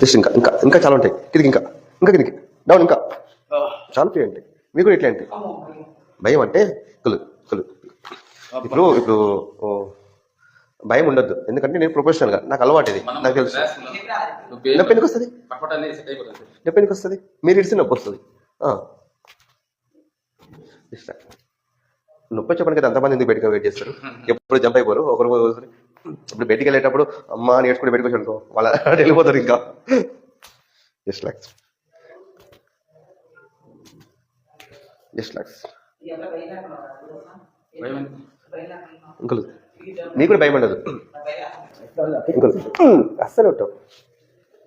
Just ఇంకా ఇంకా ఇంకా చాలా ఉంటాయి. కిందికి ఇంకా ఇంకా కిందికి. డౌన్ ఇంకా. చాలా ఫ్రీ అంటే. మీకు కూడా ఇట్లా భయం అంటే కులు కులు. ఇప్పుడు ఇప్పుడు ఓ, భయం ఉండొద్దు. ఎందుకంటే నేను ప్రొఫెషనల్గా. నాకు అలవాటు ఇది. నాకు తెలుసు. నొప్పి ఎందుకు వస్తుంది? నొప్పి ఎందుకు వస్తుంది? మీరు ఇడిసి నొప్పి వస్తుంది. నొప్పి చెప్పడానికి అంతమంది ఎందుకు బయటగా వెయిట్ చేస్తారు? ఎప్పుడు జంప్ అయిపోరు? ఒకరు ఒకరు ఇప్పుడు బయటికి వెళ్ళేటప్పుడు అమ్మ నేర్చుకుని బయటకు వచ్చి వాళ్ళ వెళ్ళిపోతారు ఇంకా. Just relax just relax uncle నీకు కూడా భయం ఉండదు. ఇంకలు అస్సలు ఉంటావు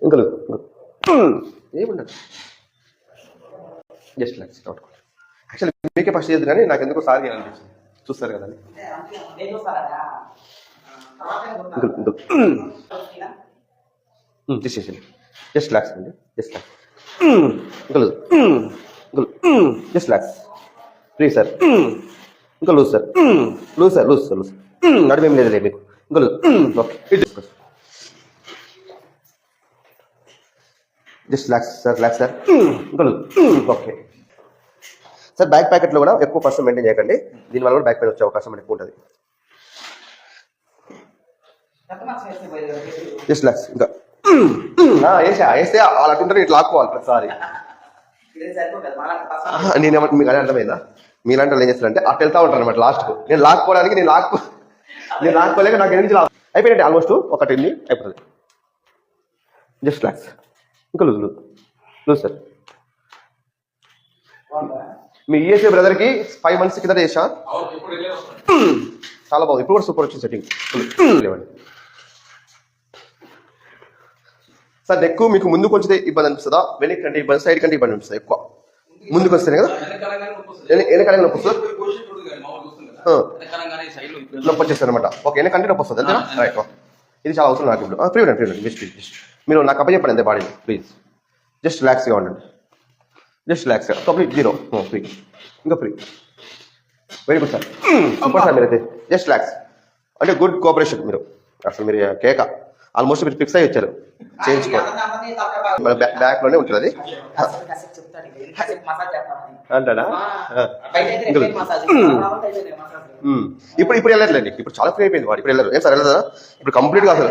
ఇంకలు ఏముండదు జస్ట్ లాక్స్ యాక్చువల్లీ మీకే ఫస్ట్ చేయదు కానీ నాకు ఎందుకో సార్ అనిపించింది. చూస్తారు కదా అని. జస్ట్ లాక్స్ అండి. జస్ట్ లాక్స్ ఇంకా ఇంకలు జస్ట్ లాక్స్ ఫ్రీ సార్ ఇంకా loose sir loose sir loose sir loose నడిమేం లేదులే మీకు. ఇంకా loose okay. Just relax sir relax sir ఇంకా లూజ్ ఓకే. సార్ బ్యాక్ ప్యాకెట్లో కూడా ఎక్కువ పర్సెంట్ మెయింటైన్ చేయకండి. దీనివల్ల కూడా బ్యాక్ పెయిన్ వచ్చే అవకాశం ఎక్కువ ఉంటుంది. జస్ట్ లాక్స్ ఇంకా. వేసా వేస్తే వాళ్ళు అటుంటారు ఇట్లా లాక్కోవాలి ప్రతిసారి. నేను ఏమంటే మీకు అదే అర్థమైందా? మీలాంటి వాళ్ళు ఏం చేస్తారంటే అట్లా వెళ్తా ఉంటారు అనమాట లాస్ట్ నేను లాక్కోవడానికి నేను లాక్కో నేను లాక్కోలేక నాకు ఎనిమిది లాక్ అయిపోయినట్టు ఆల్మోస్ట్ ఒకటి అయిపోతుంది. జస్ట్ లాక్స్ ఇంకా లూజ్ లూజ్. లూజ్ సార్ మీ ఈఎస్ఏ బ్రదర్కి ఫైవ్ మంత్స్ కింద చేసా? చాలా బాగుంది. ఇప్పుడు కూడా సూపర్ వచ్చింది సెట్టింగ్ లేవండి. సార్ నెక్ మీకు ముందుకు వచ్చితే ఇబ్బంది అనిపిస్తుందా? వెనక్కి కంటే ఇబ్బంది సైడ్ కంటే ఇబ్బంది అనిపిస్తుంది ఎక్కువ? ముందుకు వస్తేనే కదా? వెనక- వెనకాల నొప్పి వస్తుంది. నొప్పి వచ్చేస్తుంది అనమాట ఓకే వెనకంటే నొప్పి వస్తుంది అంతేనా? రైట్ ఇది చాలా అవసరం నాకు ఇప్పుడు. ఫ్రీ ఉండండి జస్ట్ జస్ట్ మీరు నాకు అప్పచెప్పండి అంతే బాడీ ప్లీజ్ జస్ట్ రిలాక్స్గా ఉండండి. జస్ట్ రిలాక్స్గా కంప్లీట్ జీరో ఫ్రీ ఇంకా free very good sir super sir మీరైతే. జస్ట్ రిలాక్స్ అంటే గుడ్ కోఆపరేషన్ మీరు. అసలు మీరు కేక. ఆల్మోస్ట్ మీరు ఫిక్స్ అయ్యి వచ్చారు. చేయించుకోండి బ్యాక్లోనే ఉంటుంది అది. అంటాడా. ఇప్పుడు ఇప్పుడు వెళ్ళట్లేండి ఇప్పుడు చాలా ఫ్రీ అయిపోయింది వాడు. ఇప్పుడు వెళ్ళరు. ఏం సార్ వెళ్ళదా ఇప్పుడు కంప్లీట్గా అసలు.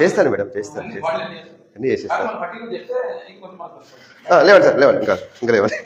చేస్తాను మేడం చేస్తాను చేస్తాను. అన్ని చేసేస్తాను. లేవండి సార్ లేవండి. ఇంకా ఇంకా లేవండి.